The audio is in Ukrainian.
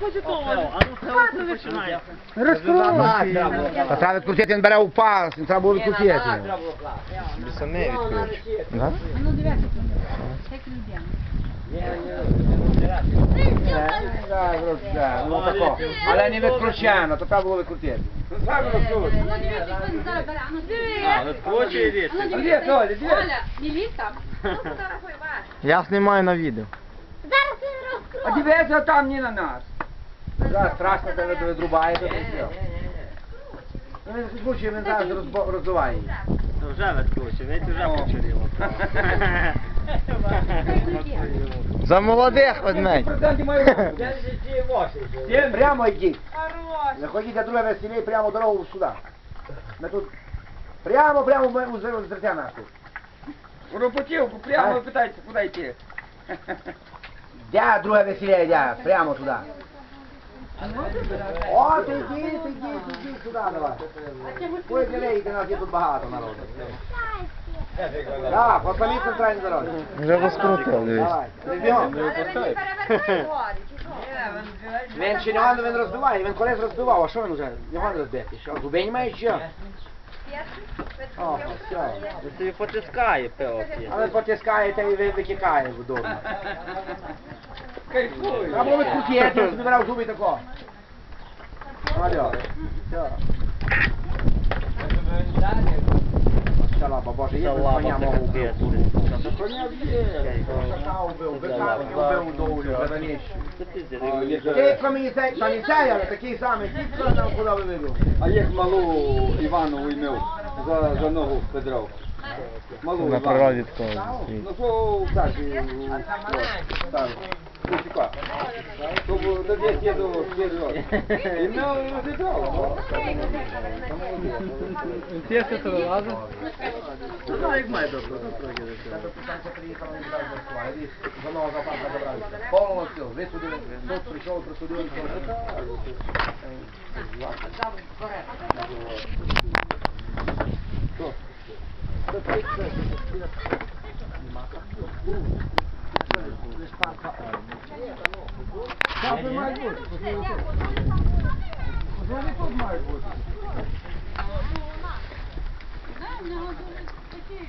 хоче того. Ладно, починає. Та треба відкрутити, він бере у пас, він треба було відкрутити. Самі відкручу. Да? Ну, дивіться, людина. Ну. Але не відкручено, то треба було відкрутити. Ну, дивіться, він зараз бере. А ну, дивіться. А ну, дивіться. Оля, не там. Ну, фотографуй. Я знімаю на відео. А розкроє. дивися там не на нас. Зараз страшно тебе відрубає, то все. Ну він відкручує, він зараз розбо- роздуває. її. Вже відкручує, ведь вже почеріло. За молодих. Проценти. Прямо йдіть. Не ходіть на друге весілля, прямо дорогу сюди. Ми тут прямо, прямо ми у зерця нас тут. У прямо А? питається, куди йти. Де друге весілля йде? Прямо туди. О, ти йди, ти йди, ти йди сюди давай. Ой, глядайте, нас є тут багато народу. Так, по самій центральній дорозі. Вже розкрутив, дивись. Давай, бігом. Чи? Він ще не він розбиває, він колись розбивав, а що він вже? Не розбити. Що, зубей немає що? О, все. Він собі потискає пиво п'є. Але потискає та й ви- витікає вдома. Кайфуй. Треба було відкрутити, я собі брав зуби тако. Алло. Все. Шалаба, боже, є Шалаба, коня це мого капець. вбив. Коня вбив. Коня вбив, бика вбив доволі, за ніщо. Це пиздець. Тільки мені цей, та не цей, але такий самий, тільки нам куди ви вивів. А як малу Іванову імив за, за ногу Петров? Малу На Іванову. природі такого. Ну що так, і- так, ficar. Estou da vez que é do Pedro E não, eu não sei qual. Ti jeste to dolaze? To da nek maj dobro, to prođe da se. Zato što sam se prijetala iz razne slajdi, za noga pa da brali. Polno se, već u dine, dok prišao presudio i to. Dobro, gore. To. To je to. Ima kako. Nešpa pa. Так, мають бути. Вони тут мають бути. Да, в нього дуже такі.